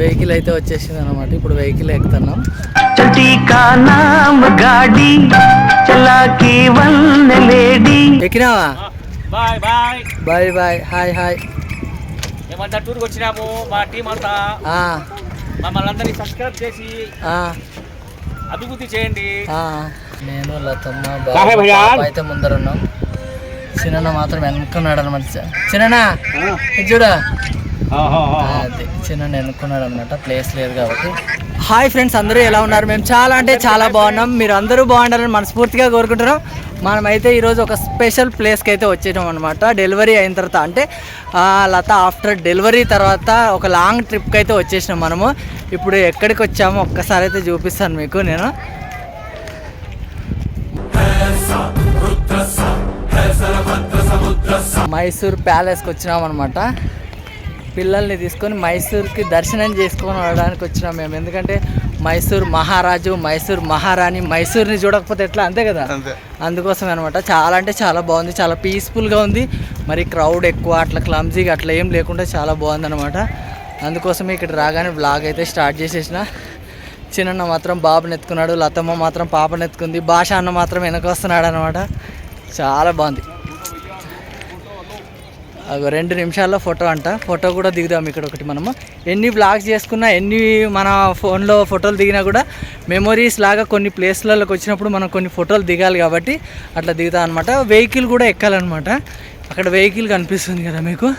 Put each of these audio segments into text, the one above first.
Vehicle అయితే వచ్చేసింది అనమాట ఇప్పుడు వెహికల్ ఎక్కుతున్నాం. ఎక్కినావా? Bye bye. Bye bye. Hi hi. మేమంతా టూర్కి వచ్చినాము మా టీం అంతా. మమ్మల్ని అందరినీ సబ్స్క్రైబ్ చేసి అభివృద్ధి చేయండి. నేను లతమ్మ బాబాయ్ అయితే ముందరున్నాం. చిన్న మాత్రం వెనుక్కున్నాడు అనమాట చిన్న చూడ. అది చిన్న వెనుక్కున్నాడు అనమాట ప్లేస్ లేదు కాబట్టి. హాయ్ ఫ్రెండ్స్ అందరూ ఎలా ఉన్నారు? మేము చాలా అంటే చాలా బాగున్నాం. మీరు అందరూ బాగుండాలని మనస్ఫూర్తిగా కోరుకుంటున్నాం. మనమైతే ఈరోజు ఒక స్పెషల్ ప్లేస్కి అయితే వచ్చేసాం అనమాట డెలివరీ అయిన తర్వాత అంటే ఆ, లత ఆఫ్టర్ డెలివరీ తర్వాత ఒక లాంగ్ ట్రిప్కి అయితే వచ్చేసినాం మనము. ఇప్పుడు ఎక్కడికి వచ్చామో ఒక్కసారి అయితే చూపిస్తాను మీకు నేను. మైసూర్ ప్యాలెస్కి వచ్చినాం అనమాట పిల్లల్ని తీసుకొని మైసూర్కి దర్శనం చేసుకొని వెళ్ళడానికి వచ్చినాం మేము. ఎందుకంటే మైసూర్ మహారాజు మైసూర్ మహారాణి మైసూర్ని చూడకపోతే ఎట్లా? అంతే కదా? అందుకోసం అనమాట చాలా అంటే చాలా బాగుంది. చాలా పీస్ఫుల్గా ఉంది. మరి క్రౌడ్ ఎక్కువ అట్లా క్లమ్జీగా అట్లా ఏం లేకుండా చాలా బాగుంది అనమాట అందుకోసమే ఇక్కడ రాగానే బ్లాగ్ అయితే స్టార్ట్ చేసేసిన. చిన్న మాత్రం బాబుని ఎత్తుకున్నాడు లతమ్మ మాత్రం పాపని ఎత్తుకుంది భాష అన్న మాత్రం వెనక వస్తున్నాడు అనమాట చాలా బాగుంది. రెండు నిమిషాల్లో ఫోటో అంట. ఫోటో కూడా దిగుదాం ఇక్కడ ఒకటి మనము. ఎన్ని బ్లాగ్స్ చేసుకున్నా ఎన్ని మన ఫోన్లో ఫోటోలు దిగినా కూడా మెమొరీస్ లాగా కొన్ని ప్లేస్లలోకి వచ్చినప్పుడు మనం కొన్ని ఫోటోలు దిగాలి కాబట్టి అట్లా దిగుతాం అనమాట వెహికల్ కూడా ఎక్కాలన్నమాట. అక్కడ వెహికల్ కనిపిస్తుంది కదా మీకు?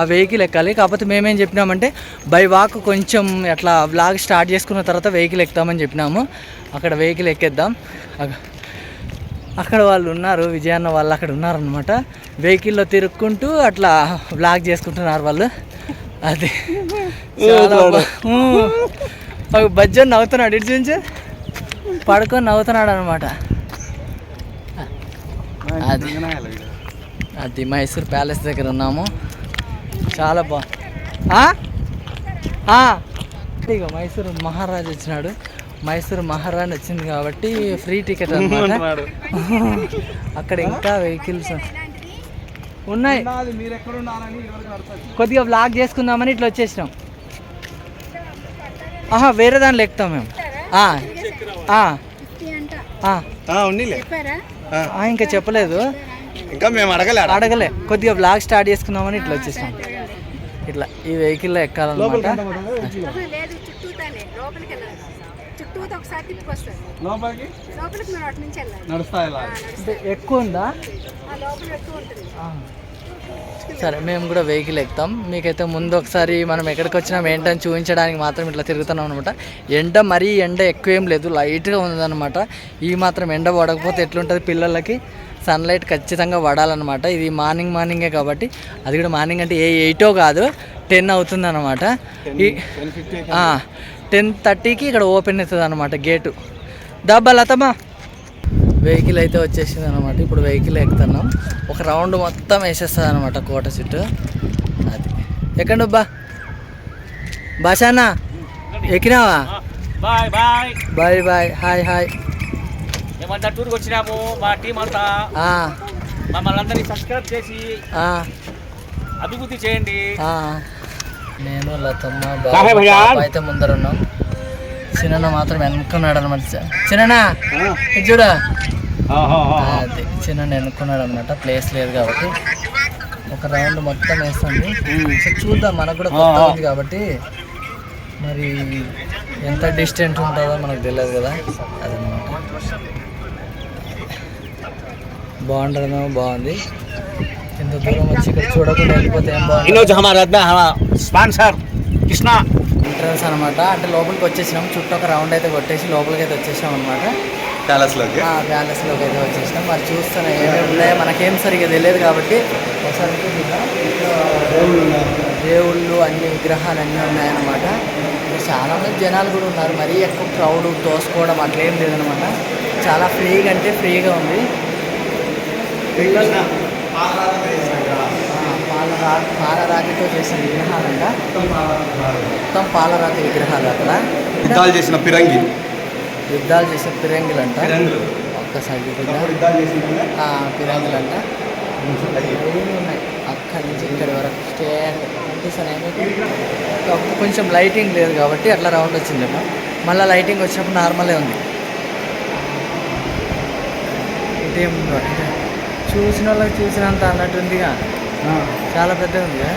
ఆ వెహికల్ ఎక్కాలి. కాకపోతే మేమేం చెప్పినామంటే బై వాక్ కొంచెం అట్లా బ్లాగ్ స్టార్ట్ చేసుకున్న తర్వాత వెహికల్ ఎక్కుతామని చెప్పినాము. అక్కడ వెహికల్ ఎక్కేద్దాం. అక్కడ వాళ్ళు ఉన్నారు విజయాన్న వాళ్ళు అక్కడ ఉన్నారనమాట వెహికల్లో తిరుక్కుంటూ అట్లా బ్లాగ్ చేసుకుంటున్నారు వాళ్ళు. అది. బజ్జన్ నవ్వుతున్నాడు ఇటు నుంచి పడుకొని నవ్వుతున్నాడు అనమాట అది. అది మైసూర్ ప్యాలెస్ దగ్గర ఉన్నాము. చాలా బా ఆ? ఆ. ఇగో మైసూర్ మహారాజు వచ్చినాడు. మైసూర్ మహారాణి వచ్చింది కాబట్టి ఫ్రీ టికెట్ అన్నమాట. అక్కడ ఇంకా వెహికల్స్ ఉన్నాయి. కొద్దిగా బ్లాక్ చేసుకుందామని ఇట్లా వచ్చేసినాం. ఆహా వేరే దాంట్లో ఎక్కుతాం మేము. ఆ, ఆ, ఆ. ఉన్నిలే. ఆ, ఇంకా చెప్పలేదు. ఇంకా మేము అడగలే అడగలే. కొద్దిగా బ్లాగ్ స్టార్ట్ చేసుకుందామని ఇట్లా వచ్చేసినాం. ఇట్లా ఈ వెహికల్లో ఎక్కాలన్నమాట. లోపలికి వెళ్ళాలి చుట్టూతో ఒకసారి తిప్పుకొస్తారు లోపలికి? లోపలికి మేము అటు నుంచి వెళ్ళాలి. నడుస్తా ఇలా అంటే ఎక్కువ ఉందా? ఆ లోపల ఎక్కువ ఉంటుంది. ఆ. సరే మేము కూడా వెహికల్ ఎక్కుతాం. మీకైతే ముందు ఒకసారి మనం ఎక్కడికి వచ్చినాం ఏంటని చూపించడానికి మాత్రం ఇట్లా తిరుగుతున్నాం అనమాట ఎండ మరీ ఎండ ఎక్కువ ఏం లేదు లైట్గా ఉందన్నమాట. ఈ మాత్రం ఎండ పడకపోతే ఎట్లుంటుంది పిల్లలకి? సన్లైట్ ఖచ్చితంగా పడాలన్నమాట. ఇది మార్నింగ్ మార్నింగే కాబట్టి అది కూడా మార్నింగ్ అంటే ఏ ఎయిటో కాదు టెన్ అవుతుంది అనమాట టెన్ థర్టీకి ఇక్కడ ఓపెన్ అవుతుంది అనమాట గేటు. దబ్బా లతమ్మా. వెహికల్ అయితే వచ్చేసింది అనమాట ఇప్పుడు వెహికల్ ఎక్కుతున్నాం. ఒక రౌండ్ మొత్తం వేసేస్తుంది అనమాట కోట చుట్టూ. అది. ఎక్కండి బా? భాషానా ఎక్కినావా? Bye bye. Bye bye. Hi hi. మేమంతా టూర్కి వచ్చినాము మా టీం అంతా. మమ్మల్ని అందరినీ సబ్స్క్రైబ్ చేసి అభివృద్ధి చేయండి. నేను లతమ్మ బాబు అయితే ముందర ఉన్నాం చిన్న మాత్రం వెనుక్కున్నాడు అనమాట చిన్న చూడ. అది. చిన్న వెనుక్కున్నాడు అనమాట ప్లేస్ లేదు కాబట్టి. ఒక రౌండ్ మొత్తం వేస్తుంది చూద్దాం మనకు కూడా కొత్త ఉంది కాబట్టి. మరి ఎంత డిస్టెంట్ ఉంటుందో మనకు తెలియదు కదా. అదనమాట బాగుంటుందేమో బాగుంది. ఇంత దూరం వచ్చి ఇక్కడ చూడకుండా వెళ్ళిపోతే ఏం ఈరోజు స్పాన్సర్ కృష్ణ. ఎంట్రన్స్ అనమాట అంటే లోపలికి వచ్చేసినాం. చుట్టూ ఒక రౌండ్ అయితే కొట్టేసి లోపలికి అయితే వచ్చేసాం అనమాట ప్యాలెస్లోకి ప్యాలెస్లోకి అయితే వచ్చేసినాం. మరి చూస్తాను ఏమేమి ఉన్నాయో. మనకేం సరిగ్గా తెలియదు కాబట్టి ఒకసారి చూద్దాం. దేవుళ్ళు అన్ని విగ్రహాలు అన్నీ ఉన్నాయన్నమాట. చాలా మంది జనాలు కూడా ఉన్నారు. మరీ ఎక్కువ క్రౌడ్ తోసుకోవడం అట్లేం లేదనమాట చాలా ఫ్రీగా అంటే ఫ్రీగా ఉంది. పాలరా పాలరాతితో చేసిన విగ్రహాలంట. మొత్తం పాలరాతి విగ్రహాలు అక్కడ. యుద్ధాలు చేసిన పిరంగి. యుద్ధాలు చేసే పిరంగిలంట. పిరంగులు. ఒక్కసారి చేసిన పిరంగులంట. ఉన్నాయి అక్కడి నుంచి ఇక్కడి వరకు స్టే కొంచెం లైటింగ్ లేదు కాబట్టి అట్లా రౌండ్ వచ్చిందేమో మళ్ళీ లైటింగ్ వచ్చినప్పుడు నార్మలే ఉంది. ఇదేం అంటే చూసిన వాళ్ళకి చూసినంత అన్నట్టుందిగా. చాలా పెద్దగా ఉంది.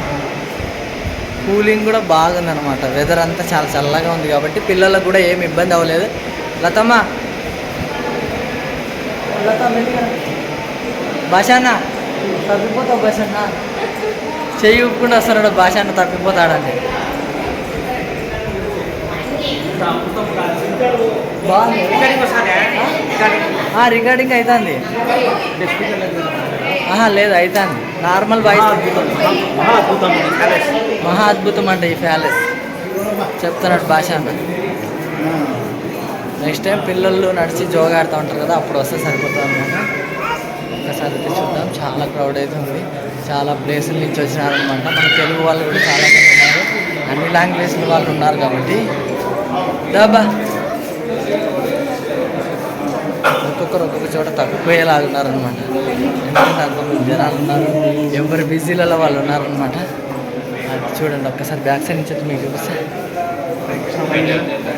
కూలింగ్ కూడా బాగుంది అనమాట వెదర్ అంతా చాలా చల్లగా ఉంది కాబట్టి పిల్లలకు కూడా ఏమి ఇబ్బంది అవ్వలేదు. లతమ్మ. లత భాషాన్న. తప్పిపోతావు భాషన్న. చెయ్యి ఊపుకుంటూ వస్తున్నాడు భాషన్న తప్పిపోతాడంటే బాగుంది. రికార్డింగ్ అవుతుంది ఆహా లేదు అవుతుంది నార్మల్ వాయిస్ మహా అద్భుతం అంట ఈ ప్యాలెస్. చెప్తున్నాడు భాష అన్న. నెక్స్ట్ టైం పిల్లలు నడిచి జోగాడుతూ ఉంటారు కదా అప్పుడు వస్తే సరిపోతుంది అనమాట ఒకసారి అయితే చూద్దాం. చాలా క్రౌడ్ అయితే ఉంది. చాలా ప్లేసుల నుంచి వచ్చినారనమాట మన తెలుగు వాళ్ళు కూడా చాలా మంది ఉన్నారు. అన్ని లాంగ్వేజ్ల వాళ్ళు ఉన్నారు కాబట్టి. దాబా ఒక్కొక్కరు ఒక్కొక్క చోట తప్పిపోయేలా ఉన్నారనమాట ఎందుకంటే అంతమంది జనాలు ఉన్నారు. ఎవరి బిజీలలో వాళ్ళు ఉన్నారనమాట అది చూడండి ఒక్కసారి బ్యాక్ సైడ్ నుంచి మీకు చూపిస్తా.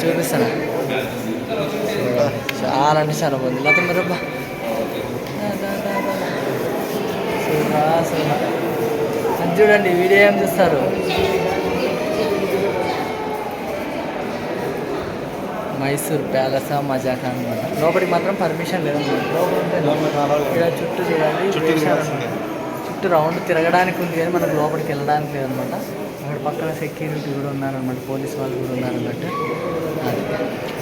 చూపిస్తాను? చాలా అంటే చాలా బాగుంది లేకపోతే మీరు అబ్బా. చూడండి వీడియో ఏం చూస్తారు? మైసూర్ ప్యాలెస్ మజాక్ అనమాట లోపలికి మాత్రం పర్మిషన్ లేదు. ఇక్కడ చుట్టూ చూడండి చుట్టూ రౌండ్ తిరగడానికి ఉంది కానీ మనకు లోపలికి వెళ్ళడానికి లేదనమాట అక్కడ పక్కన సెక్యూరిటీ కూడా ఉన్నారనమాట పోలీస్ వాళ్ళు కూడా ఉన్నారన్నట్టు.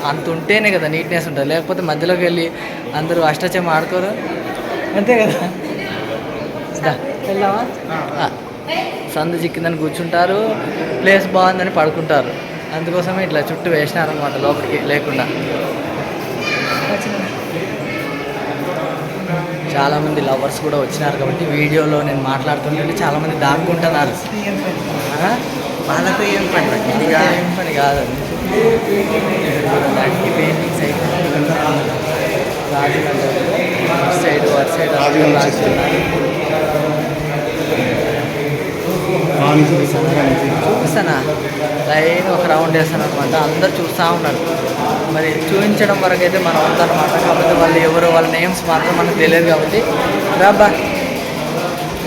అంత ఉంటేనే కదా నీట్నెస్ ఉంటుంది. లేకపోతే మధ్యలోకి వెళ్ళి అందరూ అష్టచమ ఆడుకోరు. అంతే కదా. వెళ్దామా. సందు చిక్కిందని కూర్చుంటారు. ప్లేస్ బాగుందని పడుకుంటారు. అందుకోసమే ఇట్లా చుట్టూ వేసినారనమాట లోపలికి లేకుండా. చాలామంది లవర్స్ కూడా వచ్చినారు కాబట్టి వీడియోలో నేను మాట్లాడుతుంటే చాలామంది దాక్కుంటున్నారు. ఆ? వాళ్ళతో ఏం పని? ఇది ఏం పని కాదు. దానికి పెయింటింగ్స్ అయితే సైడ్ అటు సైడ్ రాజు రౌండ్ వేస్తాను అనమాట అందరు చూస్తూ ఉన్నారు. మరి చూపించడం వరకు అయితే మనం ఉందన్నమాట కాకపోతే వాళ్ళు ఎవరు వాళ్ళ నేమ్స్ మాత్రం మనకు తెలియదు కాబట్టి. రాబ్బా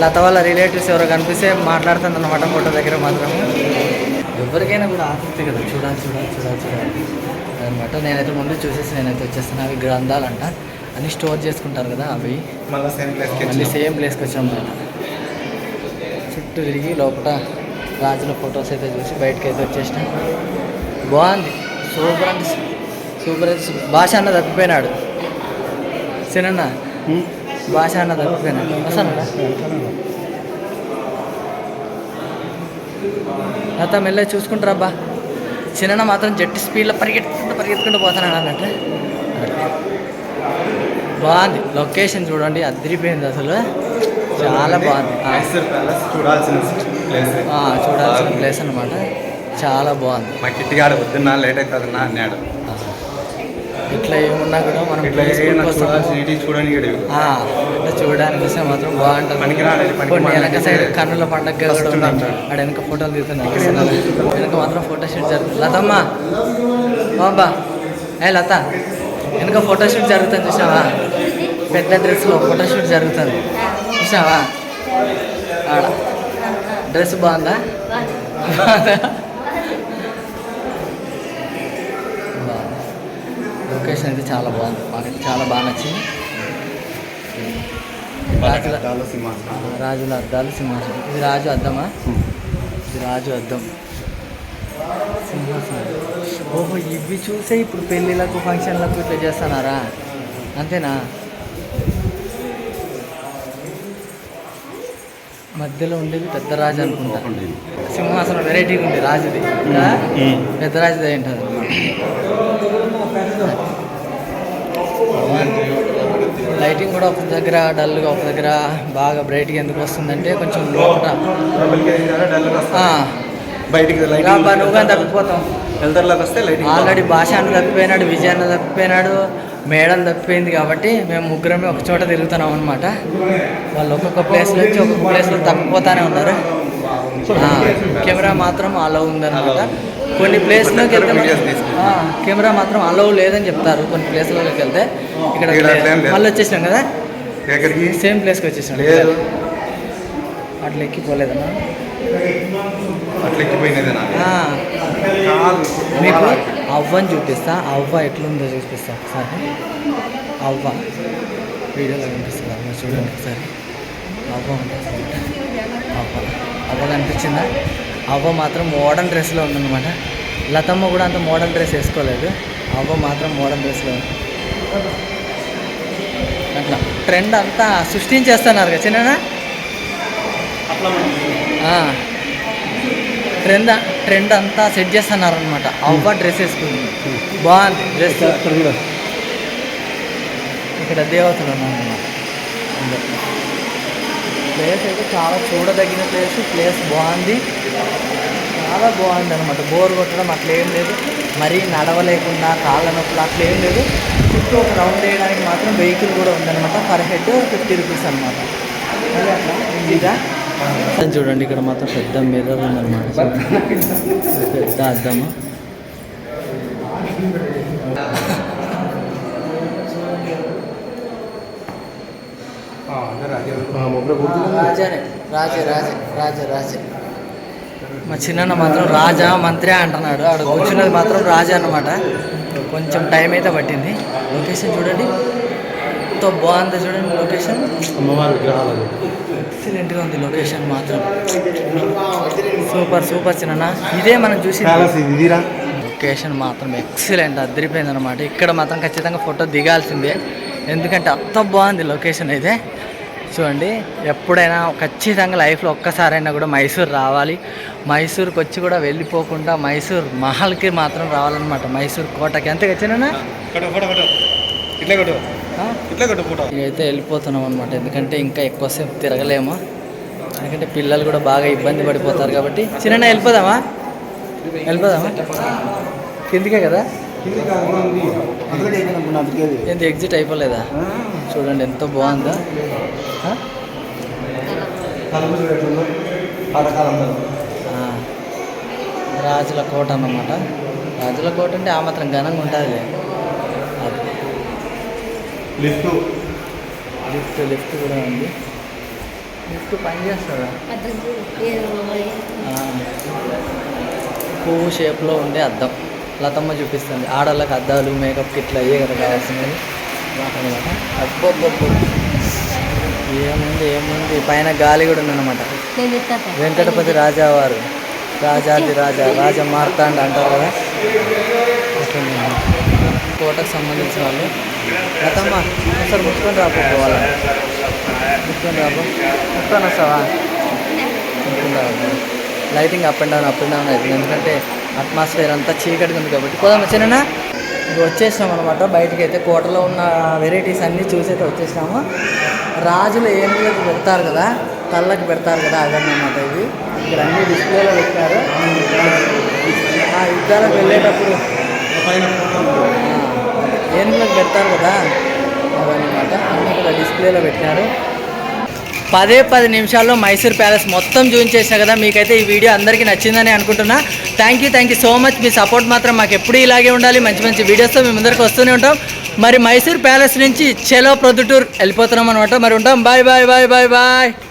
లత వాళ్ళ రిలేటివ్స్ ఎవరో కనిపిస్తే మాట్లాడుతుంది అనమాట ఫోటో దగ్గర మాత్రం ఎవరికైనా కూడా ఆసక్తి కదా. చూడాలి చూడాలి చూడాలి చూడాలి అనమాట నేనైతే ముందు చూసేసి నేనైతే వచ్చేస్తాను అవి గ్రంథాలంట. అన్ని స్టోర్ చేసుకుంటారు కదా అవి. మళ్ళీ సేమ్ ప్లేస్కి మళ్ళీ సేమ్ ప్లేస్కి వచ్చాం చుట్టూ తిరిగి లోపల రాజుల ఫొటోస్ అయితే చూసి బయటకు అయితే వచ్చేసిన. బాగుంది. సూపర్ అంటే సూపర్ అయితే సూపర్. భాష అన్న తప్పిపోయినాడు. సినన్న? భాష అన్న తప్పిపోయినాడు. వస్తాను లత మెల్ల చూసుకుంటారా అబ్బా? చిన్న మాత్రం జట్టి స్పీడ్లో పరిగెత్తుకుంటూ పరిగెత్తుకుంటూ పోతున్నాడు అన్నట్టు. బాగుంది. లొకేషన్ చూడండి అదిరిపోయింది అసలు. చాలా బాగుంది. చూడాల్సిన ప్లేస్ ఆ, చూడాల్సిన ప్లేస్ అనమాట చాలా బాగుంది. మా కిట్టిగాడు పొద్దున్న లేట్ అవుతుందన్నా అన్నాడు. ఇట్లా ఏమున్నా కూడా మనం ఇట్లా ఇట్లా చూడడానికి వస్తే మాత్రం బాగుంటుంది. వెనక సైడ్ కన్నుల పండగ కూడా. ఆడ వెనక ఫోటోలు దిగుతున్నాయి వెనక మాత్రం ఫోటో షూట్ జరుగుతుంది. లతమ్మ! బాబా! ఏ లత! వెనక ఫోటో షూట్ జరుగుతుంది చూసావా? పెద్ద డ్రెస్లో ఫోటో షూట్ జరుగుతుంది. చూసావా? ఆడ. డ్రెస్ బాగుందా? లొకేషన్ అయితే చాలా బాగుంది. మాకు చాలా బాగా నచ్చింది. రాజుల. రాజుల అద్దాలు సింహాసనం ఇది రాజు అద్దమా? ఇది రాజు అద్దం. సింహాసనం ఓహో ఇవి చూసే ఇప్పుడు పెళ్ళిళ్ళకు ఫంక్షన్లకు ఇట్లా చేస్తున్నారా? అంతేనా? మధ్యలో ఉండేది పెద్ద రాజు అనుకుంటా. సింహాసనం వెరైటీగా ఉంది రాజుది. ఇంకా పెద్ద రాజుది ఉంటుంది లైటింగ్ కూడా ఒక దగ్గర డల్గా ఒక దగ్గర బాగా బ్రైట్గా ఎందుకు వస్తుందంటే కొంచెం లోపల. బయటికి లైటింగ్ తప్పిపోతాం వెళ్తారులోకి వస్తే లైటింగ్ ఆల్రెడీ భాష అన్న తప్పిపోయినాడు విజయ్ అన్న తప్పిపోయినాడు మేడం తప్పిపోయింది కాబట్టి మేము ముగ్గురమే ఒక చోట తిరుగుతున్నాం అనమాట వాళ్ళు ఒక్కొక్క ప్లేస్ నుంచి ఒక్కొక్క ప్లేస్లో తప్పిపోతానే ఉన్నారు. కెమెరా మాత్రం అలౌ ఉందన్నమాట. కొన్ని ప్లేస్లోకి వెళ్తే కెమెరా మాత్రం అలౌ లేదని చెప్తారు కొన్ని ప్లేస్లలోకి వెళ్తే. ఇక్కడ. మళ్ళీ వచ్చేసినాం కదా? సేమ్ ప్లేస్కి వచ్చేసినాం. అట్లా ఎక్కిపోలేదన్నా మీకు అవ్వని చూపిస్తా. అవ్వ ఎట్లుందో చూపిస్తా ఒకసారి. అవ్వ. వీడియోలో కనిపిస్తుంది? అవ్వ చూడండి ఒకసారి. అవ్వ ఉంటుంది అవ్వ. అవ్వ కనిపించిందా? అవ్వ మాత్రం మోడర్న్ డ్రెస్లో ఉందన్నమాట. లతమ్మ కూడా అంత మోడర్న్ డ్రెస్ వేసుకోలేదు. అవ్వ మాత్రం మోడర్న్ డ్రెస్లో ఉంది. అట్లా. ట్రెండ్ అంతా సృష్టించేస్తున్నారు కదా చిన్న ట్రెండ్ ట్రెండ్ అంతా సెట్ చేస్తున్నారు అనమాట అవ్వ డ్రెస్ వేసుకుంది. బాగుంది డ్రెస్. ఇక్కడ దేవతలు ఉన్నారన్నమాట. ప్లేస్ అయితే చాలా చూడదగిన ప్లేస్ ప్లేస్ బాగుంది. చాలా బాగుంది అనమాట బోర్ కొట్టడం అట్లా ఏం లేదు. మరీ నడవలేకుండా కాళ్ళ నొప్పులు అట్లా ఏం లేదు. చుట్టూ ఒక రౌండ్ వేయడానికి మాత్రం వెహికల్ కూడా ఉందన్నమాట. పర్ హెడ్ ఫిఫ్టీ రూపీస్ అనమాట అట్లా ఇదా? చూడండి ఇక్కడ మాత్రం పెద్ద మిర్రర్ ఉందన్నమాట. పెద్ద అద్దము? రాజానే రాజే రాజే రాజే రాజే. మా చిన్న మాత్రం రాజా మంత్రి అంటున్నాడు. ఆడ కూర్చున్నది మాత్రం రాజా అన్నమాట. కొంచెం టైం అయితే పట్టింది. లొకేషన్ చూడండి. ఎంతో బాగుంది చూడండి లొకేషన్ అమ్మవారి విగ్రహాలు. ఎక్సలెంట్గా ఉంది లొకేషన్ మాత్రం. సూపర్ సూపర్ చిన్న ఇదే మనం చూసి లొకేషన్ మాత్రం ఎక్సలెంట్ అదిరిపోయింది అనమాట ఇక్కడ మాత్రం ఖచ్చితంగా ఫోటో దిగాల్సిందే. ఎందుకంటే అంత బాగుంది లొకేషన్ అయితే. చూడండి ఎప్పుడైనా ఖచ్చితంగా లైఫ్లో ఒక్కసారైనా కూడా మైసూర్ రావాలి. మైసూర్కి వచ్చి కూడా వెళ్ళిపోకుండా మైసూర్ మహల్కి మాత్రం రావాలన్నమాట. మైసూర్ కోటకి. Photo photo. ఇట్లా కొట్టు ఇట్లా కొట్టు ఫోటో అయితే వెళ్ళిపోతున్నాం అనమాట ఎందుకంటే ఇంకా ఎక్కువసేపు తిరగలేము. ఎందుకంటే పిల్లలు కూడా బాగా ఇబ్బంది పడిపోతారు కాబట్టి. చిన్న వెళ్ళిపోదామా? వెళ్ళిపోదామా? కిందికే కదా? ఏంది ఎగ్జిట్ అయిపోలేదా? చూడండి ఎంతో బాగుందా. రాజుల కోట అన్నమాట. రాజుల కోట అంటే ఆ మాత్రం ఘనంగా ఉంటుందిలే. అది లిఫ్ట్ లిఫ్ట్ లిఫ్ట్ కూడా ఉంది. లిఫ్ట్ పని చేస్తుందా పువ్వు షేప్లో ఉండే అద్దం. లతమ్మ చూపిస్తుంది. ఆడవాళ్ళకి అద్దాలు మేకప్ ఇట్లా అయ్యే కదా కావాల్సినవి. అనమాట అబ్బబ్బబ్బో. ఏముంది ఏముంది? పైన గాలి కూడా ఉందన్నమాట. వెంకటపతి రాజావారు. రాజాది రాజా. రాజా మార్తాండ అంటారు కదా. కోటకు సంబంధించిన వాళ్ళు. లతమ్మ ఒకసారి ముట్టుకొని రాపో ముట్టుకొని రాపో ముట్టుకొని వస్తావా? Lighting up and down up and down అవుతుంది ఎందుకంటే అట్మాస్ఫియర్ అంతా చీకటిగా ఉంది కాబట్టి. పోదాం వచ్చానా ఇది వచ్చేసినాం అనమాట బయటికి అయితే కోటలో ఉన్న వెరైటీస్ అన్నీ చూసైతే వచ్చేసినాము. రాజులు ఏనుగులకు పెడతారు కదా. కళ్ళకి పెడతారు కదా అదన్నమాట ఇది. ఇక్కడ అన్ని డిస్ప్లేలో పెట్టారు. ఆ యుద్ధాలకు వెళ్ళేటప్పుడు ఏనుగులకు పెడతారు కదా? అవన్నమాట. అన్నీ ఇక్కడ డిస్ప్లేలో పెట్టినారు. పదే పది నిమిషాల్లో మైసూర్ ప్యాలెస్ మొత్తం చూపించేసిన కదా మీకైతే ఈ వీడియో అందరికీ నచ్చిందని అనుకుంటున్నా. Thank you thank you so much me support మాత్రం మాకు ఎప్పుడూ ఇలాగే ఉండాలి. మంచి మంచి వీడియోస్తో మేము ముందరికి వస్తూనే ఉంటాం. మరి మైసూర్ ప్యాలెస్ నుంచి చెలో ప్రొద్దుటూర్ వెళ్ళిపోతున్నాం అనమాట మరి ఉంటాం. Bye bye bye bye bye